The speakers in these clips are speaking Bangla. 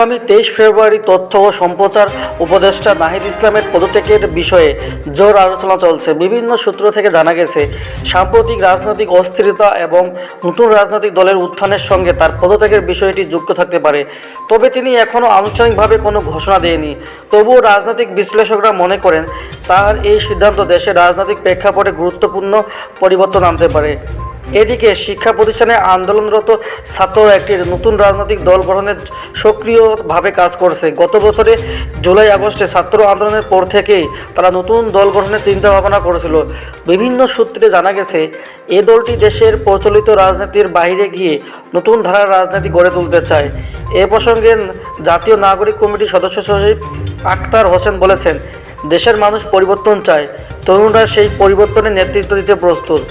আগামী তেইশ ফেব্রুয়ারি তথ্য ও সম্প্রচার উপদেষ্টা নাহিদ ইসলামের পদত্যাগের বিষয়ে জোর আলোচনা চলছে। বিভিন্ন সূত্র থেকে জানা গেছে, সাম্প্রতিক রাজনৈতিক অস্থিরতা এবং নতুন রাজনৈতিক দলের উত্থানের সঙ্গে তার পদত্যাগের বিষয়টি যুক্ত থাকতে পারে। তবে তিনি এখনও আনুষ্ঠানিকভাবে কোনো ঘোষণা দেয়নি। তবুও রাজনৈতিক বিশ্লেষকরা মনে করেন, তার এই সিদ্ধান্ত দেশের রাজনৈতিক প্রেক্ষাপটে গুরুত্বপূর্ণ পরিবর্তন আনতে পারে। এদিকে শিক্ষা প্রতিষ্ঠানে আন্দোলনরত ছাত্র একটি নতুন রাজনৈতিক দল গঠনের সক্রিয়ভাবে কাজ করছে। গত বছরে জুলাই, আগস্টে ছাত্র আন্দোলনের পর থেকেই তারা নতুন দল গঠনের চিন্তা ভাবনা করেছিল। বিভিন্ন সূত্রে জানা গেছে, এ দলটি দেশের প্রচলিত রাজনীতির বাইরে গিয়ে নতুন ধারার রাজনীতি গড়ে তুলতে চায়। এ প্রসঙ্গে জাতীয় নাগরিক কমিটির সদস্য সচিব আক্তার হোসেন বলেছেন, দেশের মানুষ পরিবর্তন চায়, তরুণরা সেই পরিবর্তনের নেতৃত্ব দিতে প্রস্তুত।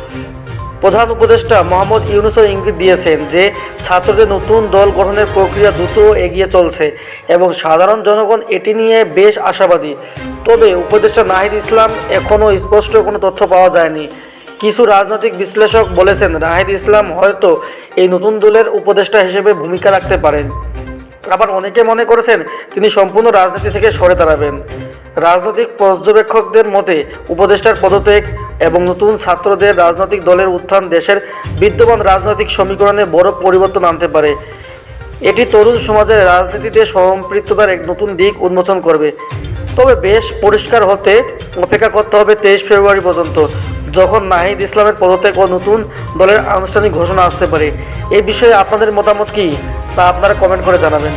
প্রধান উপদেষ্টা মোহাম্মদ ইউনুসও ইঙ্গিত দিয়েছেন যে ছাত্রদের নতুন দল গঠনের প্রক্রিয়া দ্রুত এগিয়ে চলছে এবং সাধারণ জনগণ এটি নিয়ে বেশ আশাবাদী। তবে উপদেষ্টা নাহিদ ইসলাম এখনও স্পষ্ট কোনো তথ্য পাওয়া যায়নি। কিছু রাজনৈতিক বিশ্লেষক বলেছেন, নাহিদ ইসলাম হয়তো এই নতুন দলের উপদেষ্টা হিসেবে ভূমিকা রাখতে পারেন। আবার অনেকে মনে করেছেন তিনি সম্পূর্ণ রাজনীতি থেকে সরে দাঁড়াবেন। রাজনৈতিক পর্যবেক্ষকদের মতে, উপদেষ্টার পদত্যাগ এবং নতুন ছাত্রদের রাজনৈতিক দলের উত্থান দেশের বিদ্যমান রাজনৈতিক সমীকরণে বড় পরিবর্তন আনতে পারে। এটি তরুণ সমাজের রাজনীতিতে সম্পৃক্ততার এক নতুন দিক উন্মোচন করবে। তবে বেশ পরিষ্কার হতে অপেক্ষা করতে হবে তেইশ ফেব্রুয়ারি পর্যন্ত। যখন নাহিদ ইসলামের পদত্যাগ ও নতুন দলের আনুষ্ঠানিক ঘোষণা আসতে পারে, এ বিষয়ে আপনাদের মতামত কী তা আপনারা কমেন্ট করে জানাবেন।